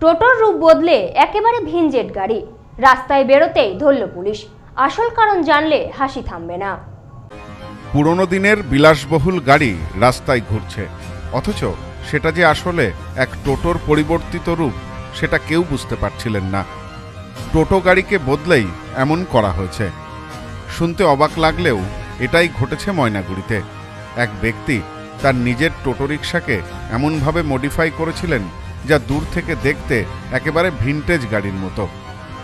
টোটোর রূপ বদলে একেবারে ভিনজেট গাড়ি। রাস্তায় বেরোতেই ধরল পুলিশ। আসল কারণ জানলে হাসি থামবে না। পুরনো দিনের বিলাসবহুল গাড়ি রাস্তায় ঘুরছে। অথচ সেটা যে আসলে এক টোটোর পরিবর্তিত রূপ, সেটা কেউ বুঝতে পারছিলেন না। টোটো গাড়িকে বদলেই এমন করা হয়েছে। শুনতে অবাক লাগলেও এটাই ঘটেছে ময়নাগুড়িতে। এক ব্যক্তি তার নিজের টোটো রিক্সাকে এমনভাবে মডিফাই করেছিলেন যা দূর থেকে দেখতে একেবারে ভিনটেজ গাড়ির মতো।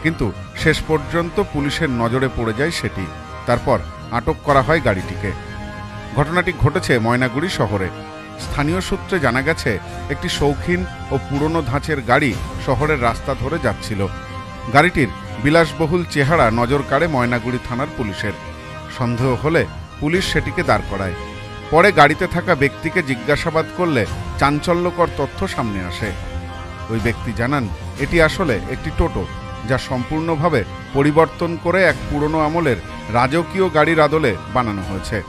কিন্তু শেষ পর্যন্ত পুলিশের নজরে পড়ে যায় সেটি। তারপর আটক করা হয় গাড়িটিকে। ঘটনাটি ঘটেছে ময়নাগুড়ি শহরে। স্থানীয় সূত্রে জানা গেছে, একটি শৌখিন ও পুরনো ধাঁচের গাড়ি শহরের রাস্তা ধরে যাচ্ছিল। গাড়িটির বিলাসবহুল চেহারা নজর কাড়ে ময়নাগুড়ি থানার পুলিশের। সন্দেহ হলে পুলিশ সেটিকে দাঁড় করায়। পরে গাড়িতে থাকা ব্যক্তিকে জিজ্ঞাসাবাদ করলে চাঞ্চল্যকর তথ্য সামনে আসে। ওই ব্যক্তি জানান, এটি আসলে একটি টোটো, যা সম্পূর্ণভাবে পরিবর্তন করে এক পুরনো আমলের রাজকীয় গাড়ির আদলে বানানো হয়েছে।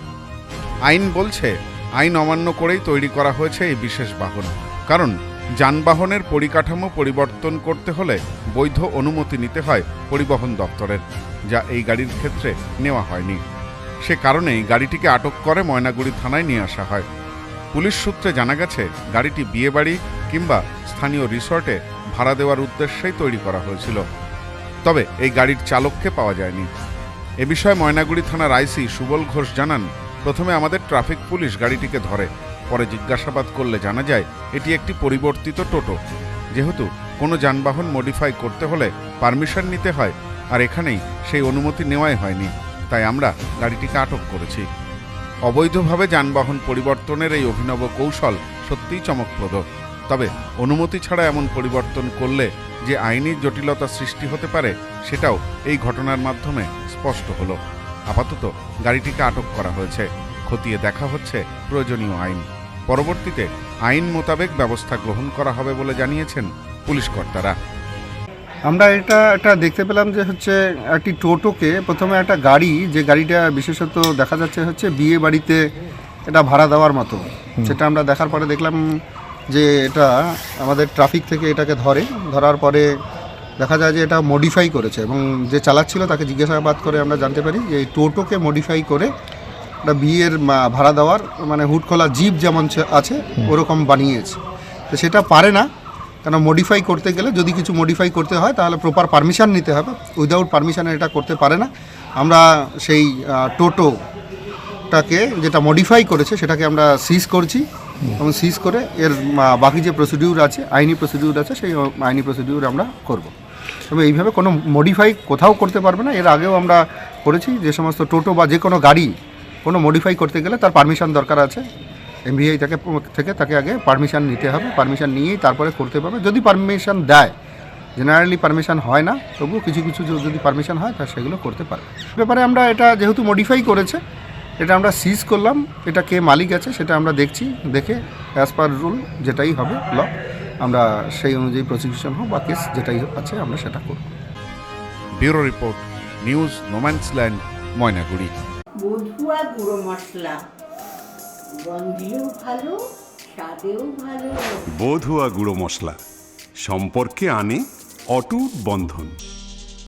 আইন বলছে, আইন অমান্য করেই তৈরি করা হয়েছে এই বিশেষ বাহন। কারণ, যানবাহনের পরিকাঠামো পরিবর্তন করতে হলে বৈধ অনুমতি নিতে হয় পরিবহন দপ্তরের, যা এই গাড়ির ক্ষেত্রে নেওয়া হয়নি। সে কারণেই গাড়িটিকে আটক করে ময়নাগুড়ি থানায় নিয়ে আসা হয়। পুলিশ সূত্রে জানা গেছে, গাড়িটি বিয়েবাড়ি কিংবা স্থানীয় রিসর্টে ভাড়া দেওয়ার উদ্দেশ্যেই তৈরি করা হয়েছিল। তবে এই গাড়ির চালককে পাওয়া যায়নি। এ বিষয়ে ময়নাগুড়ি থানার আইসি সুবল ঘোষ জানান, প্রথমে আমাদের ট্রাফিক পুলিশ গাড়িটিকে ধরে। পরে জিজ্ঞাসাবাদ করলে জানা যায়, এটি একটি পরিবর্তিত টোটো। যেহেতু কোনো যানবাহন মডিফাই করতে হলে পারমিশন নিতে হয়, আর এখানেই সেই অনুমতি নেওয়াই হয়নি। তাই আমরা গাড়িটিকে আটক করেছি। অবৈধভাবে যানবাহন পরিবর্তনের এই অভিনব কৌশল সত্যিই চমকপ্রদ। তবে অনুমতি ছাড়া এমন পরিবর্তন করলে যে আইনি জটিলতা সৃষ্টি হতে পারে, সেটাও এই ঘটনার মাধ্যমে স্পষ্ট হলো। আপাতত গাড়িটিকে আটক করা হয়েছে। খতিয়ে দেখা হচ্ছে প্রয়োজনীয় আইন। পরবর্তীতে আইন মোতাবেক ব্যবস্থা গ্রহণ করা হবে বলে জানিয়েছেন পুলিশ কর্তারা। আমরা এটা একটা দেখতে পেলাম যে হচ্ছে একটি টোটোকে প্রথমে একটা গাড়ি যে গাড়িটা বিশেষত দেখা যাচ্ছে হচ্ছে বিয়ে বাড়িতে এটা ভাড়া দেওয়ার মতো। সেটা আমরা দেখার পরে দেখলাম যে এটা আমাদের ট্রাফিক থেকে এটাকে ধরে। ধরার পরে দেখা যায় যে এটা মডিফাই করেছে এবং যে চালাচ্ছিল তাকে জিজ্ঞাসাবাদ করে আমরা জানতে পারি যে এই টোটোকে মডিফাই করে একটা বিয়ের ভাড়া দেওয়ার মানে হুড খোলা জিপ যেমন আছে ওরকম বানিয়েছে। তো সেটা পারে না কেন মডিফাই করতে গেলে যদি কিছু মডিফাই করতে হয়, তাহলে প্রপার পারমিশন নিতে হবে। উইদাউট পারমিশনে এটা করতে পারে না। আমরা সেই টোটোটাকে যেটা মডিফাই করেছে, সেটাকে আমরা সিজ করছি। এবং সিজ করে এর বাকি যে প্রসিডিউর আছে, আইনি প্রসিডিউর আছে, সেই আইনি প্রসিডিউর আমরা করব। তবে এইভাবে কোনো মডিফাই কোথাও করতে পারবে না। এর আগেও আমরা করেছি, যে সমস্ত টোটো বা যে কোনো গাড়ি কোনো মডিফাই করতে গেলে তার পারমিশন দরকার আছে। এমবিআই থেকে থেকে তাকে আগে পারমিশন নিতে হবে। পারমিশন নিয়েই তারপরে করতে পারবে। যদি পারমিশন দেয় জেনারেলি পারমিশন হয় না তবুও কিছু কিছু যদি পারমিশন হয় তা সেগুলো করতে পারে ব্যাপারে আমরা এটা যেহেতু মডিফাই করেছে এটা আমরা সিজ করলাম এটা কে মালিক আছে সেটা আমরা দেখছি দেখে অ্যাজ পার রুল যেটাই হবে ল আমরা সেই অনুযায়ী প্রসিকিউশন হোক বা কেস যেটাই আছে আমরা সেটা করব। Bureau report news no man's land Maynaguri. Matua গুঁড়ো মশলা। গন্ধেও বধুয়া গুঁড়ো মশলা। সম্পর্কে আনে অটুট বন্ধন।